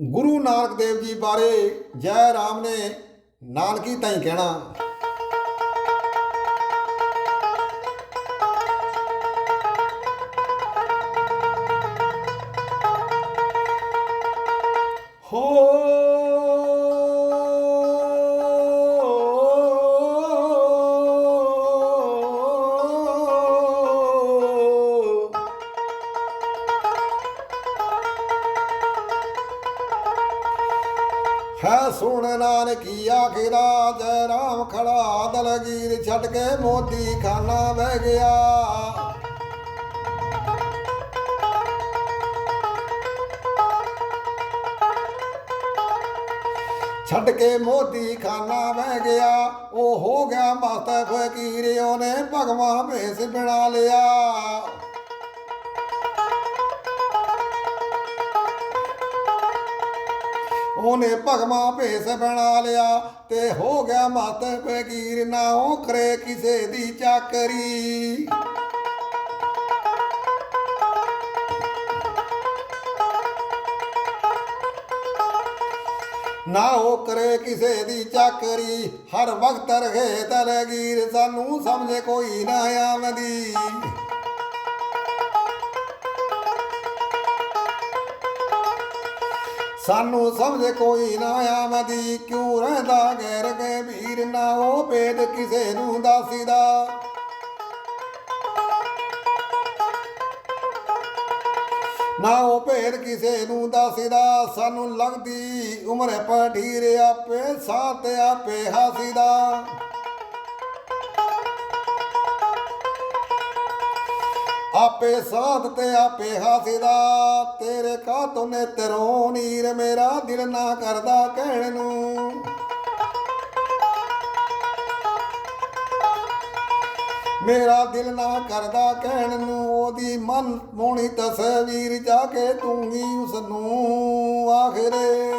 ਗੁਰੂ ਨਾਨਕ ਦੇਵ ਜੀ ਬਾਰੇ ਜੈ ਰਾਮ ਨੇ ਨਾਨਕੀ ਤਾਈ ਕਹਿਣਾ। ਹੈ ਸੁਣ ਨਾਨਕੀ ਆਖਿਰਾ ਜੈ ਰਾਮ ਖੜਾ ਦਲਗੀਰ ਛੱਡ ਕੇ ਮੋਦੀ ਖਾਨਾ ਬਹਿ ਗਿਆ। ਛੱਡ ਕੇ ਮੋਦੀ ਖਾਨਾ ਬਹਿ ਗਿਆ। ਉਹ ਹੋ ਗਿਆ ਮਸਤ ਫਕੀਰ, ਉਹਨੇ ਭਗਵਾਨ ਭੇਸ ਬਣਾ ਲਿਆ। ਉਹਨੇ ਭਗਵਾਂ ਭੇਸ ਬਣਾ ਲਿਆ ਤੇ ਹੋ ਗਿਆ ਮਤ ਫਕੀਰ ਨਾ ਉਹ ਕਰੇ ਕਿਸੇ ਦੀ ਚਾਕਰੀ। ਨਾ ਉਹ ਕਰੇ ਕਿਸੇ ਦੀ ਚਾਕਰੀ, ਹਰ ਵਕਤ ਰਹੇ ਤਲਗੀਰ ਸਾਨੂੰ ਸਮਝ ਕੋਈ ਨਾ ਆਵਦੀ ਸਾਨੂੰ ਸਮਝ ਕੋਈ ਨਾ ਆਮਦੀ ਕਿਉਂ ਰਹਿੰਦਾ ਗੈਰ ਕੇ ਵੀਰ ਨਾ ਉਹ ਭੇਦ ਕਿਸੇ ਨੂੰ ਦੱਸਦਾ। ਨਾ ਉਹ ਭੇਦ ਕਿਸੇ ਨੂੰ ਦੱਸਦਾ। ਸਾਨੂੰ ਲੱਗਦੀ ਉਮਰ ਪਠੀਰ ਆਪੇ ਸਾਥ ਆਪੇ ਹਾਸੀਦਾ। ਆਪੇ ਸਾਧ ਤੇ ਆਪੇ ਹਾਸਿਦਾ, ਤੇਰੇ ਕਾਤੋਂ ਨੇ ਤਰੋਂ ਨੀਰ ਮੇਰਾ ਦਿਲ ਨਾ ਕਰਦਾ ਕਹਿਣ ਨੂੰ। ਮੇਰਾ ਦਿਲ ਨਾ ਕਰਦਾ ਕਹਿਣ ਨੂੰ, ਉਹਦੀ ਮਨ ਮੋਣੀ ਤਸਵੀਰ ਜਾ ਕੇ ਤੂੰ ਹੀ ਉਸ ਨੂੰ ਆਖਰੇ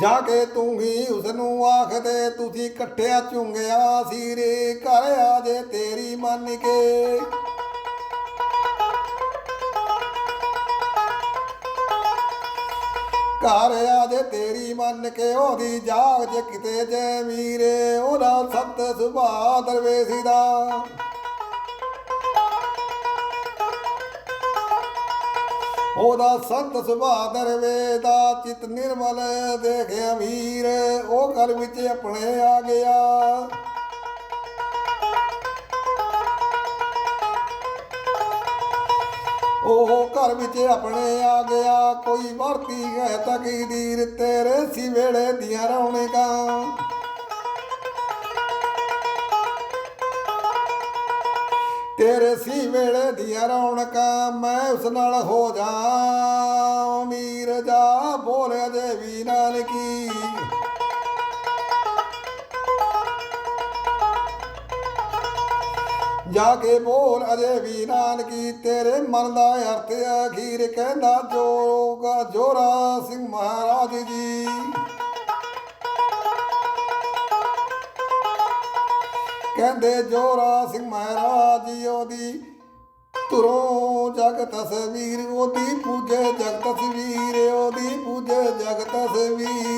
ਜਾ ਕੇ ਤੂੰ ਹੀ ਉਸ ਨੂੰ ਆਖਦੇ ਤੁਸੀਂ ਇਕੱਠਿਆ ਚੁੰਗਿਆ ਸੀ ਰੇ ਘਰ ਆ ਜੇ ਤੇਰੀ ਮੰਨ ਕੇ। ਘਰ ਆ ਜੇ ਤੇਰੀ ਮੰਨ ਕੇ, ਉਹਦੀ ਜਾਗ ਜੇ ਕਿਤੇ ਜੇ ਵੀਰੇ, ਉਹਦਾ ਸਤ ਸੁਭਾ ਦਰਵੇਸੀ ਦਾ। ਉਹਦਾ ਸੰਤ ਸੁਭਾ ਦਰਵੇ ਦਾ ਚਿਤ ਨਿਰਮਲ ਦੇਖਿਆ ਵੀਰ ਉਹ ਘਰ ਵਿੱਚ ਆਪਣੇ ਆ ਗਿਆ। ਉਹ ਘਰ ਵਿੱਚ ਆਪਣੇ ਆ ਗਿਆ, ਕੋਈ ਵਰਤੀ ਹੈ ਤਕਦੀਰ, ਤੇਰੇ ਸੀ ਵੇੜੇ ਦੀਆਂ ਰੌਣਕਾਂ। ਤੇਰੇ ਸੀ ਵੇਲੇ ਦੀਆਂ ਰੌਣਕਾਂ, ਮੈਂ ਉਸ ਨਾਲ ਹੋ ਜਾ ਅਮੀਰ ਜਾ ਬੋਲਿਆ ਜੇ ਵੀ ਨਾਨਕੀ। ਜਾ ਕੇ ਬੋਲ ਅਜੇ ਵੀ ਨਾਨਕੀ, ਤੇਰੇ ਮਨ ਦਾ ਅਰਥ ਅਖੀਰ ਕਹਿੰਦਾ ਜੋਗਾ ਜੋਰਾ ਸਿੰਘ ਮਹਾਰਾਜ ਜੀ। ਕਹਿੰਦੇ ਜੋਰਾ ਸਿੰਘ ਮਹਾਰਾਜ ਉਹਦੀ ਤੁਰੋਂ ਜਗ ਤਸਵੀਰ, ਉਹਦੀ ਪੂਜੇ ਜਗ ਤਸਵੀਰ, ਉਹਦੀ ਪੂਜੇ ਜਗ ਤਸਵੀਰ।